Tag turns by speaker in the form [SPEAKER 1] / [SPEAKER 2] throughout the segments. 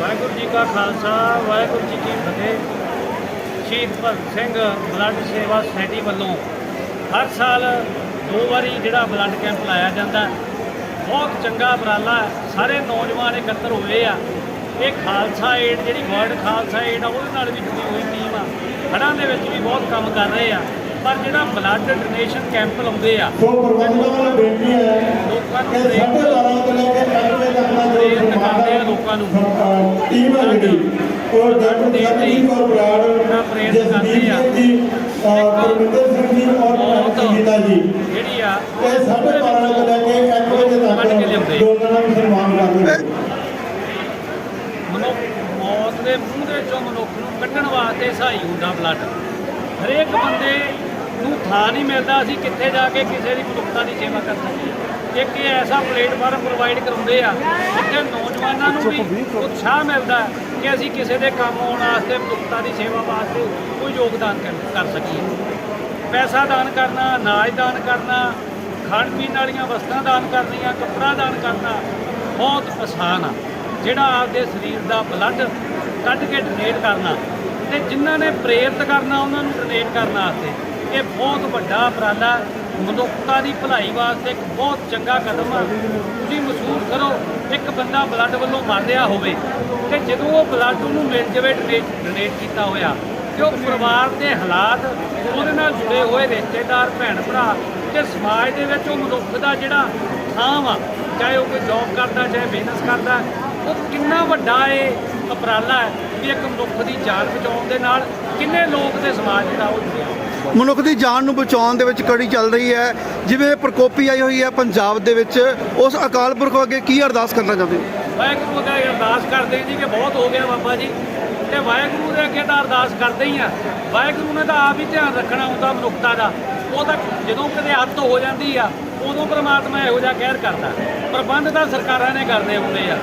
[SPEAKER 1] ਵਾਹਿਗੁਰੂ ਜੀ ਕਾ ਖਾਲਸਾ, ਵਾਹਿਗੁਰੂ ਜੀ ਕੀ ਫਤਿਹ। ਸ਼ਹੀਦ ਭਗਤ ਸਿੰਘ ਬਲੱਡ ਸੇਵਾ ਸੁਸਾਇਟੀ ਵੱਲੋਂ ਹਰ ਸਾਲ ਦੋ ਵਾਰੀ ਜਿਹੜਾ ਬਲੱਡ ਕੈਂਪ ਲਾਇਆ ਜਾਂਦਾ ਬਹੁਤ ਚੰਗਾ ਉਪਰਾਲਾ ਸਾਰੇ ਨੌਜਵਾਨ ਇਕੱਤਰ ਹੋਏ ਆ। ਇਹ ਖਾਲਸਾ ਏਡ ਜਿਹੜੀ ਵਰਲਡ ਖਾਲਸਾ ਏਡ ਆ, ਉਹਦੇ ਨਾਲ ਵੀ ਜੁੜੀ ਹੋਈ ਟੀਮ ਆ। ਹੜ੍ਹਾਂ ਦੇ ਵਿੱਚ ਵੀ ਬਹੁਤ ਕੰਮ ਕਰ ਰਹੇ ਆ। ਪਰ ਜਿਹੜਾ ਬਲੱਡ ਡੋਨੇਸ਼ਨ ਕੈਂਪ ਲਾਉਂਦੇ ਆ
[SPEAKER 2] ਸੋ ਪ੍ਰਬੰਧਕਾਂ ਵੱਲੋਂ ਬੇਨਤੀ ਹੈ
[SPEAKER 1] ਲੋਕਾਂ
[SPEAKER 2] ਕਿ
[SPEAKER 1] ਨੂੰ
[SPEAKER 2] ਸਾਡੇ ਦੁਆਰਾ ਤੋਂ ਲੈ ਕੇ ਪੰਜ ਵਜੇ ਤੱਕ ਦਾ ਜੋ
[SPEAKER 1] ਕਰਦੇ ਆ ਲੋਕਾਂ ਨੂੰ
[SPEAKER 2] ਟੀਮ ਹੈ ਜਿਹੜੀ ਔਰ ਡਾਕਟਰ ਜਗਦੀਪ ਔਰ ਬਰਾੜ। ਜਸਦੀਪ ਜੀ ਪਰਮਿੰਦਰ ਸਿੰਘ ਜੀ ਔਰ ਸੰਗੀਤਾ ਜੀ
[SPEAKER 1] ਜਿਹੜੀ ਆ
[SPEAKER 2] ਇਹ ਸਾਡੇ ਦੁਆਰਾ ਤੋਂ ਲੈ ਕੇ 1 ਵਜੇ
[SPEAKER 1] ਕੇ।
[SPEAKER 2] ਤੱਕ ਦੋਨਾਂ ਨੂੰ ਸਨਮਾਨ ਕਰਦੇ
[SPEAKER 1] ਮਨੁੱਖ ਮੌਤ ਦੇ ਮੂੰਹ ਦੇ ਵਿੱਚੋਂ ਮਨੁੱਖ ਨੂੰ ਕੱਢਣ ਵਾਸਤੇ ਸਹਾਈ ਹੁੰਦਾ ਬਲੱਡ ਹਰੇਕ ਬੰਦੇ ਥਾਂ ਨਹੀਂ ਮਿਲਦਾ ਅਸੀਂ ਕਿੱਥੇ ਜਾ ਕੇ ਕਿਸੇ ਦੀ ਮਨੁੱਖਤਾ ਦੀ ਸੇਵਾ ਕਰ ਸਕੀਏ? ਇੱਕ ਇਹ ਐਸਾ ਪਲੇਟਫਾਰਮ ਪ੍ਰੋਵਾਈਡ ਕਰਾਉਂਦੇ ਆ ਜਿੱਥੇ ਨੌਜਵਾਨਾਂ ਨੂੰ ਵੀ ਉਤਸ਼ਾਹ ਮਿਲਦਾ ਕਿ ਅਸੀਂ ਕਿਸੇ ਦੇ ਕੰਮ ਆਉਣ ਵਾਸਤੇ ਮਨੁੱਖਤਾ ਦੀ ਸੇਵਾ ਵਾਸਤੇ ਕੋਈ ਯੋਗਦਾਨ ਕਰ- ਕਰ ਸਕੀਏ। ਪੈਸਾ ਦਾਨ ਕਰਨਾ ਅਨਾਜ ਦਾਨ ਕਰਨਾ ਖਾਣ ਪੀਣ ਵਾਲੀਆਂ ਵਸਤਾਂ ਦਾਨ ਕਰਨੀਆਂ ਕੱਪੜਾ ਦਾਨ ਕਰਨਾ ਬਹੁਤ ਆਸਾਨ ਆ। ਜਿਹੜਾ ਆਪਦੇ ਸਰੀਰ ਦਾ ਬਲੱਡ ਕੱਢ ਕੇ ਡੋਨੇਟ ਕਰਨਾ ਤੇ ਜਿਨ੍ਹਾਂ ਨੇ ਪ੍ਰੇਰਿਤ ਕਰਨਾ ਉਹਨਾਂ ਨੂੰ ਡੋਨੇਟ ਕਰਨ ਵਾਸਤੇ। ਇਹ ਬਹੁਤ ਵੱਡਾ ਉਪਰਾਲਾ ਮਨੁੱਖਤਾ ਦੀ ਭਲਾਈ ਵਾਸਤੇ ਇੱਕ ਬਹੁਤ ਚੰਗਾ ਕਦਮ ਆ। ਤੁਸੀਂ ਮਹਿਸੂਸ ਕਰੋ, ਇੱਕ ਬੰਦਾ ਬਲੱਡ ਵੱਲੋਂ ਮਰ ਰਿਹਾ ਹੋਵੇ ਤੇ ਜਦੋਂ ਉਹ ਬਲੱਡ ਉਹਨੂੰ ਮਿਲ ਜਾਵੇ ਡੋਨੇਟ ਕੀਤਾ ਹੋਇਆ, ਤੇ ਉਹ ਪਰਿਵਾਰ ਦੇ ਹਾਲਾਤ ਉਹਦੇ ਨਾਲ ਜੁੜੇ ਹੋਏ ਰਿਸ਼ਤੇਦਾਰ, ਭੈਣ ਭਰਾ ਤੇ ਸਮਾਜ ਦੇ ਵਿੱਚ ਉਹ ਮਨੁੱਖ ਦਾ ਜਿਹੜਾ ਥਾਂ ਵਾ, ਚਾਹੇ ਉਹ ਕੋਈ ਜੌਬ ਕਰਦਾ, ਚਾਹੇ ਬਿਜ਼ਨਸ ਕਰਦਾ, ਉਹ ਕਿੰਨਾ ਵੱਡਾ ਇਹ ਉਪਰਾਲਾ ਹੈ ਵੀ ਇੱਕ ਮਨੁੱਖ ਦੀ ਜਾਨ ਬਚਾਉਣ ਦੇ ਨਾਲ ਕਿੰਨੇ ਲੋਕ ਤੇ ਸਮਾਜ ਜਿਹੜਾ ਉਹ ਜੁੜਿਆ।
[SPEAKER 3] ਮਨੁੱਖ ਦੀ ਜਾਨ ਨੂੰ ਬਚਾਉਣ ਦੇ ਵਿੱਚ ਕੜੀ ਚੱਲ ਰਹੀ ਹੈ। ਜਿਵੇਂ ਪ੍ਰਕੋਪੀ ਆਈ ਹੋਈ ਹੈ ਪੰਜਾਬ ਦੇ ਵਿੱਚ, ਉਸ ਅਕਾਲ ਪੁਰਖ ਅੱਗੇ ਕੀ ਅਰਦਾਸ ਕਰਨਾ ਚਾਹੁੰਦੇ
[SPEAKER 1] ਵਾਹਿਗੁਰੂ ਦਾ ਅਰਦਾਸ ਕਰਦੇ ਜੀ ਕਿ ਬਹੁਤ ਹੋ ਗਿਆ ਬਾਬਾ ਜੀ। ਤੇ ਵਾਹਿਗੁਰੂ ਦੇ ਅੱਗੇ ਤਾਂ ਅਰਦਾਸ ਕਰਦੇ ਹੀ ਆ। ਵਾਹਿਗੁਰੂ ਨੇ ਤਾਂ ਆਪ ਹੀ ਧਿਆਨ ਰੱਖਣਾ ਹੁੰਦਾ ਮਨੁੱਖਤਾ ਦਾ। ਉਹ ਤਾਂ ਜਦੋਂ ਕਦੇ ਹੱਦ ਹੋ ਜਾਂਦੀ ਆ, ਉਦੋਂ ਪ੍ਰਮਾਤਮਾ ਇਹੋ ਜਿਹਾ ਕਹਿਰ ਕਰਦਾ। ਪ੍ਰਬੰਧ ਤਾਂ ਸਰਕਾਰਾਂ ਨੇ ਕਰਨੇ ਹੁੰਦੇ ਆ।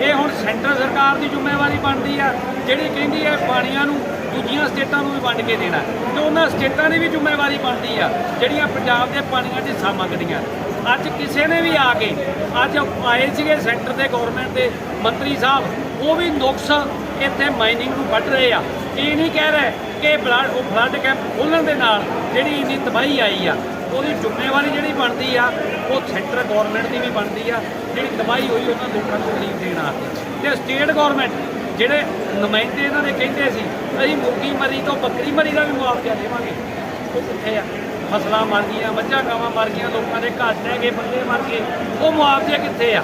[SPEAKER 1] ਇਹ ਹੁਣ ਸੈਂਟਰ ਸਰਕਾਰ ਦੀ ਜ਼ਿੰਮੇਵਾਰੀ ਬਣਦੀ ਆ, ਜਿਹੜੀ ਕਹਿੰਦੀ ਹੈ ਪਾਣੀਆਂ ਨੂੰ ਦੂਜੀਆਂ ਸਟੇਟਾਂ ਨੂੰ ਵੀ ਵੰਡ ਕੇ ਦੇਣਾ। ਤੇ ਉਹਨਾਂ ਸਟੇਟਾਂ ਦੀ ਵੀ ਜ਼ਿੰਮੇਵਾਰੀ ਬਣਦੀ ਆ, ਜਿਹੜੀਆਂ ਪੰਜਾਬ ਦੇ ਪਾਣੀਆਂ 'ਚ ਹਿੱਸਾ ਮੰਗਦੀਆਂ। ਅੱਜ ਕਿਸੇ ਨੇ ਵੀ ਆ ਕੇ, ਅੱਜ ਆਏ ਸੀਗੇ ਸੈਂਟਰ ਦੇ ਗਵਰਨਮੈਂਟ ਦੇ ਮੰਤਰੀ ਸਾਹਿਬ, ਉਹ ਵੀ ਨੁਕਸ ਇੱਥੇ ਮਾਈਨਿੰਗ ਨੂੰ ਵੱਢ ਰਹੇ ਆ। ਇਹ ਨਹੀਂ ਕਹਿ ਰਹੇ ਕਿ ਬਲੱਡ, ਉਹ ਬਲੱਡ ਕੈਂਪ ਖੋਲ੍ਹਣ ਦੇ ਨਾਲ ਜਿਹੜੀ ਇੰਨੀ ਤਬਾਹੀ ਆਈ ਆ, ਉਹਦੀ ਜ਼ਿੰਮੇਵਾਰੀ ਜਿਹੜੀ ਬਣਦੀ ਆ, ਉਹ ਸੈਂਟਰ ਗਵਰਨਮੈਂਟ ਦੀ ਵੀ ਬਣਦੀ ਆ। ਜਿਹੜੀ ਤਬਾਹੀ ਹੋਈ, ਉਹਨਾਂ ਲੋਕਾਂ ਨੂੰ ਰਿਲੀਫ ਦੇਣਾ ਵਾਸਤੇ ਤੇ ਸਟੇਟ ਗਵਰਨਮੈਂਟ ਜਿਹੜੇ ਨੁਮਾਇੰਦੇ ਇਹਨਾਂ ਦੇ ਕਹਿੰਦੇ ਸੀ, ਅਸੀਂ ਮੁਰਗੀ ਮਰੀ ਤੋਂ ਬੱਕਰੀ ਮਰੀ ਦਾ ਵੀ ਮੁਆਵਜ਼ਾ ਦੇਵਾਂਗੇ। ਉਹ ਕਿੱਥੇ ਆ? ਫਸਲਾਂ ਮਰ ਗਈਆਂ, ਮੱਝਾਂ ਗਾਵਾਂ ਮਰ ਗਈਆਂ, ਲੋਕਾਂ ਦੇ ਘਰ ਰਹਿ ਗਏ, ਬੰਦੇ ਮਰ ਗਏ। ਉਹ ਮੁਆਵਜ਼ੇ ਕਿੱਥੇ ਆ?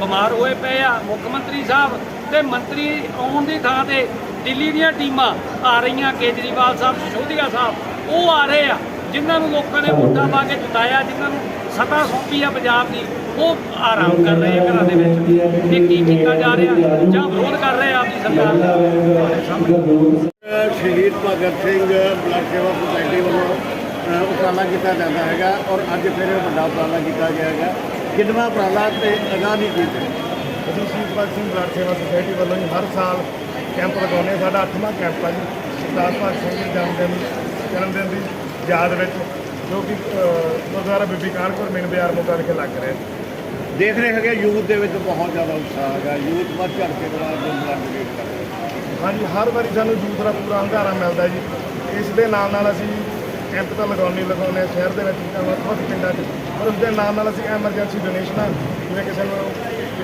[SPEAKER 1] ਬਿਮਾਰ ਹੋਏ ਪਏ ਆ, ਮੁੱਖ ਮੰਤਰੀ ਸਾਹਿਬ ਤੇ ਮੰਤਰੀ ਆਉਣ ਦੀ ਥਾਂ ਤੇ ਦਿੱਲੀ ਦੀਆਂ ਟੀਮਾਂ ਆ ਰਹੀਆਂ, ਕੇਜਰੀਵਾਲ ਸਾਹਿਬ ਸਿਸੋਦੀਆ ਸਾਹਿਬ, ਉਹ ਆ ਰਹੇ ਆ। ਜਿਨ੍ਹਾਂ ਨੂੰ ਲੋਕਾਂ ਨੇ ਵੋਟਾਂ ਪਾ ਕੇ ਜਿਤਾਇਆ ਜਿਨ੍ਹਾਂ ਨੂੰ ਸੱਤਾ ਸੌਂਪੀ ਆ ਪੰਜਾਬ ਦੀ ਉਹ ਆਰਾਮ ਕਰ ਰਹੇ ਆ ਘਰਾਂ ਦੇ ਵਿੱਚ। ਇਹ ਕੀ ਕੀਤਾ ਜਾ ਰਿਹਾ? ਜਾਂ ਵਿਰੋਧ ਕਰ ਰਹੇ ਆ ਆਪਣੀ ਸਰਕਾਰ? ਦਾ
[SPEAKER 4] ਸ਼ਹੀਦ ਭਗਤ ਸਿੰਘ ਬਲੱਡ ਸੇਵਾ ਸੁਸਾਇਟੀ ਵੱਲੋਂ ਉਪਰਾਲਾ ਕੀਤਾ ਜਾਂਦਾ ਹੈਗਾ ਔਰ ਅੱਜ ਫਿਰ ਵੱਡਾ ਉਪਰਾਲਾ ਕੀਤਾ ਗਿਆ ਹੈਗਾ। ਕਿੰਨਵਾਂ ਉਪਰਾਲਾ ਤੇ ਅਗਾਂਹ ਦੀ ਚੀਜ਼ ਹੈ
[SPEAKER 5] ਅਸੀਂ ਸ਼ਹੀਦ ਭਗਤ ਸਿੰਘ ਬਲੱਡ ਸੇਵਾ ਸੁਸਾਇਟੀ ਵੱਲੋਂ ਜੀ ਹਰ ਸਾਲ ਕੈਂਪ ਲਗਾਉਂਦੇ ਹਾਂ। ਸਾਡਾ 8ਵਾਂ ਕੈਂਪ ਆ ਜੀ। ਸਰਦਾਰ ਭਗਤ ਸਿੰਘ ਦੇ ਜਨਮ ਦਿਨ ਜਨਮ ਦਿਨ ਦੀ ਯਾਦ ਵਿੱਚ ਜੋ ਕਿ ਗੁਰਦੁਆਰਾ ਬੀਬੀ ਕਾਨਪੁਰ ਮੇਨ ਬਾਜ਼ਾਰ ਮੋਗਾ ਵਿਖੇ ਲੱਗ ਰਿਹਾ।
[SPEAKER 4] ਦੇਖ ਰਹੇ ਹੈਗੇ ਯੂਥ ਦੇ ਵਿੱਚ ਬਹੁਤ ਜ਼ਿਆਦਾ ਉਤਸ਼ਾਹ ਹੈਗਾ। ਯੂਥ ਵੱਧ ਚੜ ਕੇ ਜਿਹੜਾ ਜੋ ਬਲੱਡ ਡੋਨੇਟ ਕਰ ਰਿਹਾ
[SPEAKER 5] ਹਾਂਜੀ ਹਰ ਵਾਰੀ ਸਾਨੂੰ ਯੂਥ ਦਾ ਪੂਰਾ ਹੰਗਾਰਾ ਮਿਲਦਾ ਜੀ। ਇਸ ਦੇ ਨਾਲ ਨਾਲ ਅਸੀਂ ਕੈਂਪ ਤਾਂ ਲਗਾਉਣੇ ਹਾਂ ਸ਼ਹਿਰ ਦੇ ਵਿੱਚ ਵੱਖ ਵੱਖ ਪਿੰਡਾਂ 'ਚ। ਪਰ ਉਸ ਦੇ ਨਾਲ ਨਾਲ ਅਸੀਂ ਐਮਰਜੈਂਸੀ ਡੋਨੇਸ਼ਨਾਂ ਜਿਵੇਂ ਕਿਸੇ ਨੂੰ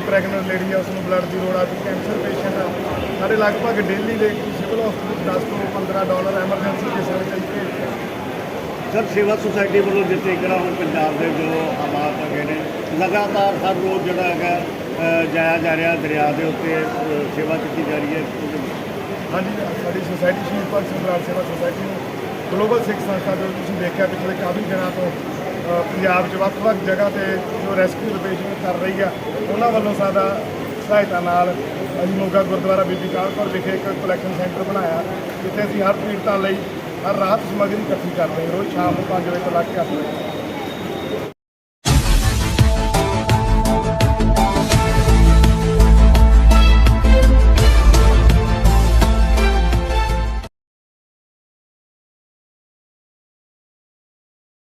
[SPEAKER 5] ਪ੍ਰੈਗਨੈਂਟ ਲੇਡੀ ਆ ਉਸ ਨੂੰ ਬਲੱਡ ਦੀ ਲੋੜ ਆ ਕੋਈ ਕੈਂਸਰ ਪੇਸ਼ੈਂਟ ਆ ਸਾਡੇ ਲਗਭਗ ਡੇਲੀ ਦੇ ਸਿਵਲ ਹਸਪੀਟਲ 10 ਤੋਂ 15 ਡਾਲਰ ਐਮਰਜੈਂਸੀ ਅਸੀਂ ਭੇਜਦੇ ਹਾਂ
[SPEAKER 4] ਸਰ ਸੇਵਾ ਸੁਸਾਇਟੀ ਵੱਲੋਂ ਜਿੱਥੇ ਕਿਹੜਾ ਹੁਣ ਪੰਜਾਬ ਦੇ ਜੋ ਹਾਲਾਤ ਹੈਗੇ ਨੇ, ਲਗਾਤਾਰ ਹਰ ਰੋਜ਼ ਜਿਹੜਾ ਹੈਗਾ ਜਾਇਆ ਜਾ ਰਿਹਾ ਦਰਿਆ ਦੇ ਉੱਤੇ ਸੇਵਾ ਕੀਤੀ ਜਾ ਰਹੀ ਹੈ
[SPEAKER 5] ਹਾਂਜੀ, ਸਾਡੀ ਸੁਸਾਇਟੀ ਸ਼ਹੀਦ ਭਗਤ ਸਿੰਘ ਬਰਾੜ ਸੇਵਾ ਸੁਸਾਇਟੀ ਨੂੰ ਗਲੋਬਲ ਸਿੱਖ ਸੰਸਥਾ ਜੋ ਤੁਸੀਂ ਦੇਖਿਆ ਪਿਛਲੇ ਕਾਫੀ ਦਿਨਾਂ ਤੋਂ ਪੰਜਾਬ 'ਚ ਵੱਖ-ਵੱਖ ਜਗ੍ਹਾ ਤੇ ਜੋ ਰੈਸਕਿਊ ਆਪਰੇਸ਼ਨ ਕਰ ਰਹੀ ਆ, ਉਹਨਾਂ ਵੱਲੋਂ ਸਾਡਾ ਸਹਾਇਤਾ ਨਾਲ ਅਸੀਂ ਮੋਗਾ ਗੁਰਦੁਆਰਾ ਬੀਬੀ ਕਾਲਪੁਰ ਵਿਖੇ ਇੱਕ ਕਲੈਕਸ਼ਨ ਸੈਂਟਰ ਬਣਾਇਆ, ਜਿੱਥੇ ਅਸੀਂ ਹਰ ਪੀੜਤਾਂ ਲਈ ਹਰ ਰਾਤ ਸਮੱਗਰੀ ਇਕੱਠੀ ਕਰਦੇ ਰੋਜ਼ ਸ਼ਾਮ ਨੂੰ 5 ਵਜੇ ਤੋਂ ਲੱਗ ਕੇ ਅੱਠ ਵਜੇ।